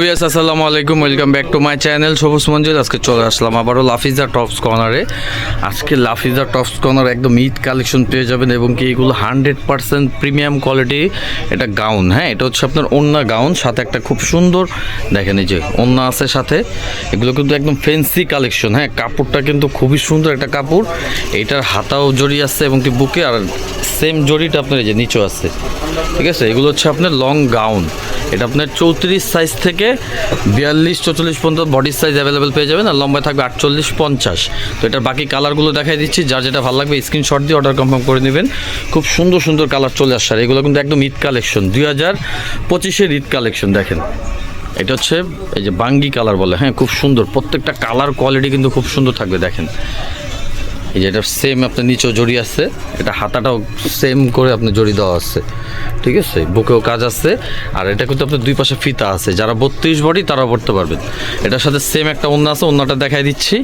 Viewers আসসালামু আলাইকুম welcome back to my channel Sabuj Manzil আজকে চলে আসলাম আবারও লাফিজা টপস কর্নারে আজকে লাফিজা টপস কর্নার একদম ঈদ কালেকশন পেয়ে যাবেন এবং কি এগুলো হান্ড্রেড পার্সেন্ট প্রিমিয়াম কোয়ালিটি এটা গাউন হ্যাঁ? এটা হচ্ছে আপনার ওন্না গাউন সাথে একটা খুব সুন্দর, দেখেন এই যে, ওন্না আছে সাথে। এগুলো কিন্তু একদম ফেন্সি কালেকশন হ্যাঁ? কাপড়টা কিন্তু খুবই সুন্দর একটা কাপড়। এটার হাতাও জড়িয়ে আছে এবং কি বুকে আর সেম জড়িটা আপনার এই যে নিচেও আছে। ঠিক আছে? এগুলো হচ্ছে আপনার লং গাউন এটা আপনার চৌত্রিশ সাইজ থেকে বিয়াল্লিশ, চৌচল্লিশ পর্যন্ত বডির সাইজ অ্যাভেলেবেল পেয়ে যাবেন আর লম্বায় থাকবে আটচল্লিশ, পঞ্চাশ। তো এটার বাকি কালারগুলো দেখাই দিচ্ছি। যার যেটা ভালো লাগবে স্ক্রিনশট দিয়ে অর্ডার কনফার্ম করে নেবেন। খুব সুন্দর সুন্দর কালার চলে আসছে। আর এগুলো কিন্তু একদম ঈদ কালেকশন দুই হাজার পঁচিশের ঈদ কালেকশন দেখেন। এটা হচ্ছে এই যে বাঙ্গি কালার বলে। হ্যাঁ খুব সুন্দর। প্রত্যেকটা কালার কোয়ালিটি কিন্তু খুব সুন্দর থাকবে, দেখেন। এই যে এটা সেম আপনার নিচেও জড়ি আছে, এটা হাতাটাও সেম করে আপনি জড়ি দেওয়া আছে, ঠিক আছে? বুকেও কাজ আছে, আর এটা কিন্তু আপনার দুই পাশে ফিতা আছে। যারা বত্রিশ বডি, তারাও পড়তে পারবেন এটার সাথে সেম একটা ওন্না আছে, ওন্নাটা দেখাই দিচ্ছি।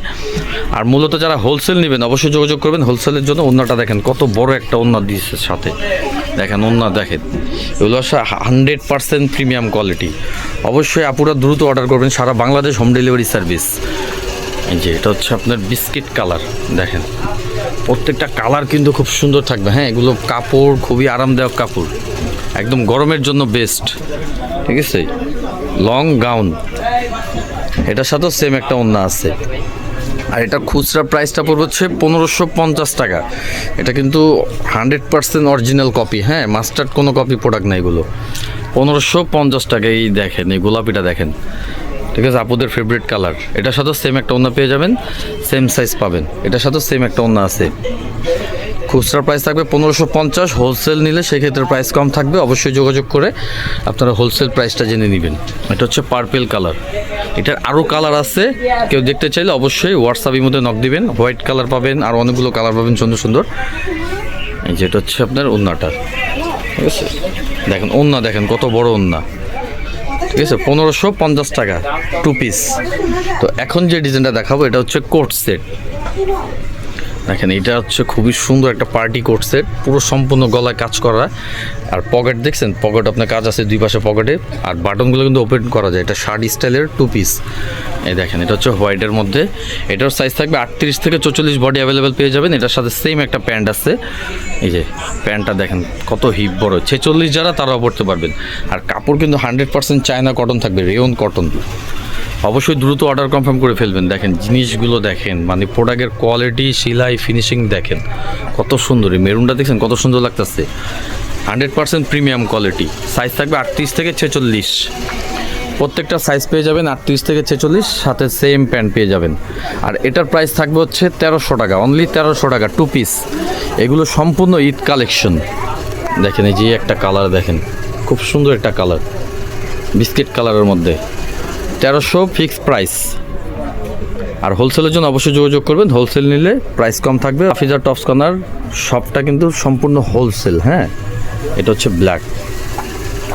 আর মূলত যারা হোলসেল নেবেন, অবশ্যই যোগাযোগ করবেন হোলসেলের জন্য। ওন্নাটা দেখেন, কত বড় একটা ওন্না দিয়েছে সাথে। দেখেন, ওন্না দেখেন। এগুলো হান্ড্রেড পার্সেন্ট প্রিমিয়াম কোয়ালিটি অবশ্যই আপুরা দ্রুত অর্ডার করবেন, সারা বাংলাদেশ হোম ডেলিভারি সার্ভিস যে, এটা হচ্ছে আপনার বিস্কিট কালার, দেখেন। প্রত্যেকটা কালার কিন্তু খুব সুন্দর থাকবে। হ্যাঁ এগুলো কাপড়, খুবই আরামদায়ক কাপড়। একদম গরমের জন্য বেস্ট ঠিক আছে? লং গাউন এটার সাথেও সেম একটা অন্য আছে। আর এটা খুচরা প্রাইসটা পড়বে হচ্ছে পনেরোশো পঞ্চাশ টাকা। এটা কিন্তু হান্ড্রেড পার্সেন্ট অরিজিনাল কপি হ্যাঁ মাস্টার্ড কোনো কপি প্রোডাক্ট না এগুলো। পনেরোশো পঞ্চাশ টাকা এই দেখেন, এই গোলাপিটা দেখেন। ঠিক আছে, আপুদের ফেভারিট কালার এটার সাথেও সেম একটা ওনা পেয়ে যাবেন সেম সাইজ পাবেন। এটার সাথেও সেম একটা ওনা আছে। খুচরা প্রাইস থাকবে পনেরোশো পঞ্চাশ হোলসেল নিলে সেক্ষেত্রে প্রাইস কম থাকবে। অবশ্যই যোগাযোগ করে আপনারা হোলসেল প্রাইসটা জেনে নেবেন। এটা হচ্ছে পার্পেল কালার এটার আরও কালার আছে। কেউ দেখতে চাইলে অবশ্যই হোয়াটসঅ্যাপের মধ্যে নক দিবেন। হোয়াইট কালার পাবেন, আর অনেকগুলো কালার পাবেন সুন্দর সুন্দর। এই যেটা হচ্ছে আপনার ওন্নাটা ঠিক আছে? দেখেন ওন্না দেখেন, কত বড় ওন্না ঠিক আছে, পনেরোশো পঞ্চাশ টাকা টু পিস তো এখন যে ডিজাইনটা দেখাবো, এটা হচ্ছে কোট সেট দেখেন, এটা হচ্ছে খুবই সুন্দর একটা পার্টি করছে। পুরো সম্পূর্ণ গলায় কাজ করা। আর পকেট দেখছেন? পকেট আপনার কাজ আছে দুই পাশে পকেটে আর বাটনগুলো কিন্তু ওপেন করা যায়। এটা শার্ট স্টাইলের টু পিস এই দেখেন, এটা হচ্ছে হোয়াইটের মধ্যে। এটার সাইজ থাকবে আটত্রিশ থেকে চৌচল্লিশ বডি অ্যাভেলেবেল পেয়ে যাবেন। এটার সাথে সেম একটা প্যান্ট আছে। এই যে প্যান্টটা দেখেন, কত হিপ বড়। ছেচল্লিশ যারা তারাও পড়তে পারবেন। আর কাপড় কিন্তু হান্ড্রেড পার্সেন্ট চায়না কটন থাকবে রেয়ন কটন অবশ্যই দ্রুত অর্ডার কনফার্ম করে ফেলবেন। দেখেন, জিনিসগুলো দেখেন মানে প্রোডাক্টের কোয়ালিটি সেলাই ফিনিশিং দেখেন, কত সুন্দর। মেরুনটা দেখছেন, কত সুন্দর লাগতেছে। Hundred percent premium quality size থাকবে আটত্রিশ থেকে ছেচল্লিশ। প্রত্যেকটা সাইজ পেয়ে যাবেন আটত্রিশ থেকে ছেচল্লিশ, সাথে সেম প্যান্ট পেয়ে যাবেন। আর এটার প্রাইস থাকবে হচ্ছে তেরোশো টাকা অনলি তেরোশো টাকা টু পিস এগুলো সম্পূর্ণ ঈদ কালেকশন দেখেন, এই যে একটা কালার দেখেন, খুব সুন্দর একটা কালার বিস্কিট কালারের মধ্যে। তেরোশো ফিক্স প্রাইস। আর হোলসেলের জন্য অবশ্যই যোগাযোগ করবেন। হোলসেল নিলে প্রাইস কম থাকবে। আফিজার টপস কর্নার শপটা কিন্তু সম্পূর্ণ হোলসেল হ্যাঁ? এটা হচ্ছে ব্ল্যাক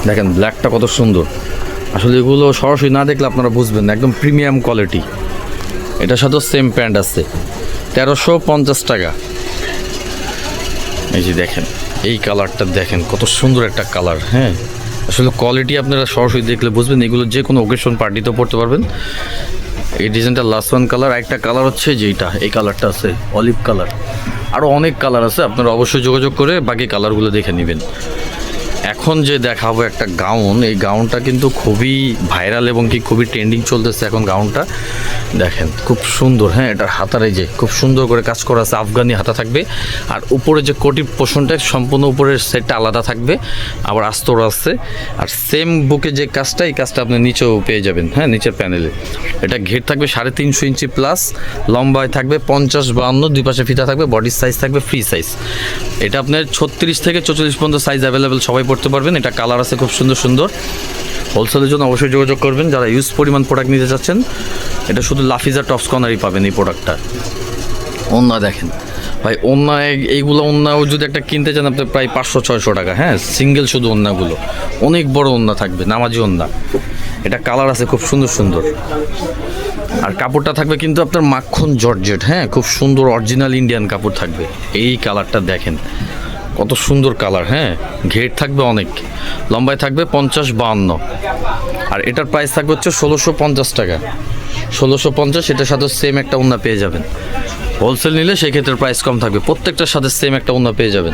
দেখেন ব্ল্যাকটা কত সুন্দর। আসলে এগুলো সরাসরি না দেখলে আপনারা বুঝবেন না। একদম প্রিমিয়াম কোয়ালিটি এটার সাথেও সেম প্যান্ট আছে। তেরোশো পঞ্চাশ টাকা। এই যে দেখেন, এই কালারটা দেখেন, কত সুন্দর একটা কালার হ্যাঁ? আসলে কোয়ালিটি আপনারা সরাসরি দেখলে বুঝবেন, এগুলো যে কোনো ওকেশন পার্টিতেও পড়তে পারবেন। এই ডিজাইনটা লাস্ট ওয়ান কালার একটা কালার হচ্ছে যেইটা এই কালারটা আছে অলিভ কালার আরও অনেক কালার আছে, আপনারা অবশ্যই যোগাযোগ করে বাকি কালারগুলো দেখে নেবেন। এখন যে দেখাবো একটা গাউন, এই গাউনটা কিন্তু খুবই ভাইরাল এবং কি খুবই ট্রেন্ডিং চলতেছে এখন গাউনটা। দেখেন, খুব সুন্দর হ্যাঁ এটার হাতার এই যে, খুব সুন্দর করে কাজ করা আছে, আফগানি হাতা থাকবে। আর উপরে যে কোটি পোষণটা, সম্পূর্ণ উপরের সেটটা আলাদা থাকবে, আবার আস্তর আছে। আর সেম বুকে যে কাজটা, এই কাজটা আপনি নিচেও পেয়ে যাবেন হ্যাঁ নিচের প্যানেলে এটা ঘের থাকবে সাড়ে তিনশো ইঞ্চি প্লাস লম্বায় থাকবে পঞ্চাশ বাহান্ন, দুই পাশে ফিতা থাকবে বডির সাইজ থাকবে ফ্রি সাইজ এটা আপনার ছত্রিশ থেকে চৌচল্লিশ পর্যন্ত সাইজ অ্যাভেলেবেল সবাই পড়তে পারবেন। এটা কালার আছে খুব সুন্দর সুন্দর। হোলসেলের জন্য অবশ্যই যোগাযোগ করবেন। যারা ইউজ পরিমাণ প্রোডাক্ট নিতে চাচ্ছেন এটা শুধু লাফিজা টপস কর্নারই পাবেন এই প্রোডাক্টটা ওন্না দেখেন। ভাই এই- এইগুলো ওন্নাও যদি একটা কিনতে চান আপনি প্রায় পাঁচশো ছয়শো টাকা। হ্যাঁ সিঙ্গেল শুধু ওন্নাগুলো। অনেক বড় ওন্না থাকবে নামাজি ওন্না। এটা কালার আছে খুব সুন্দর সুন্দর। আর কাপড়টা থাকবে কিন্তু আপনার মাখন জর্জেট। হ্যাঁ খুব সুন্দর অরিজিনাল ইন্ডিয়ান কাপড় থাকবে। এই কালারটা দেখেন। কত সুন্দর কালার হ্যাঁ? ঘের থাকবে অনেক, লম্বায় থাকবে পঞ্চাশ বাহান্ন। আর এটার প্রাইস থাকবে হচ্ছে ষোলোশো পঞ্চাশ টাকা। ষোলোশো পঞ্চাশ, এটার সাথে সেম একটা ওন্না পেয়ে যাবেন। হোলসেল নিলে সেই ক্ষেত্রে প্রাইস কম থাকবে। প্রত্যেকটার সাথে সেম একটা ওন্না পেয়ে যাবেন।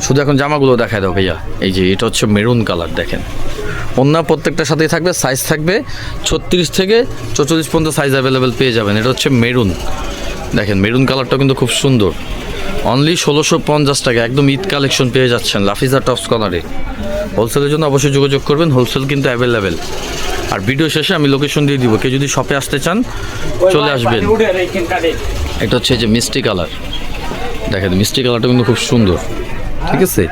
শুধু এখন জামাগুলো দেখায় দাও ভাইয়া। এই যে, এটা হচ্ছে মেরুন কালার দেখেন। অন্য প্রত্যেকটার সাথেই থাকবে সাইজ থাকবে ছত্রিশ থেকে চৌচল্লিশ পর্যন্ত সাইজ অ্যাভেলেবেল পেয়ে যাবেন। এটা হচ্ছে মেরুন দেখেন মেরুন কালারটা কিন্তু খুব সুন্দর। অনলি ষোলোশো পঞ্চাশ টাকা একদম ঈদ কালেকশন পেয়ে যাচ্ছেন লাফিজা টপস কর্নারে। হোলসেলের জন্য অবশ্যই যোগাযোগ করবেন হোলসেল কিন্তু অ্যাভেলেবেল আর ভিডিও শেষে আমি লোকেশন দিয়ে দিব কেউ যদি শপে আসতে চান চলে আসবেন। এটা হচ্ছে যে মিষ্টি কালার দেখেন মিষ্টি কালারটা কিন্তু খুব সুন্দর। ঠিক আছে?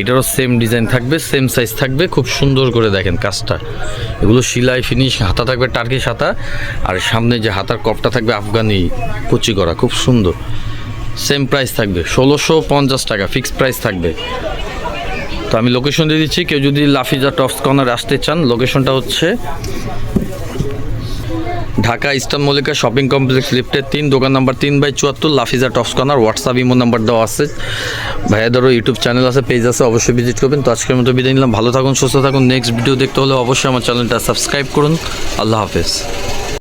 এটারও সেম ডিজাইন থাকবে সেম সাইজ থাকবে খুব সুন্দর করে দেখেন কাজটা। এগুলো সিলাই ফিনিশ হাতা থাকবে টার্কিশ হাতা আর সামনে যে হাতার কপটা থাকবে আফগানি কুচি করা খুব সুন্দর। সেম প্রাইস থাকবে। ষোলোশো পঞ্চাশ টাকা ফিক্সড প্রাইস থাকবে। তো আমি লোকেশন দিয়ে দিচ্ছি, কেউ যদি লাফিজা টপস কর্নার আসতে চান লোকেশনটা হচ্ছে Dhaka eastern Mallika shopping complex লিফটের তিন, দোকান নাম্বার তিন বাই চুয়াত্তর Lafiza tops corner WhatsApp imo number দেওয়া আছে। ভাইয়াদেরও ইউটিউব চ্যানেল আছে পেজ আছে, অবশ্যই ভিজিট করবেন। তো আজকের মতো বিদায় নিলাম, ভালো থাকুন, সুস্থ থাকুন। নেক্সট ভিডিও দেখতে হলে অবশ্যই আমার চ্যানেলটা সাবস্ক্রাইব করুন। আল্লাহ হাফেজ।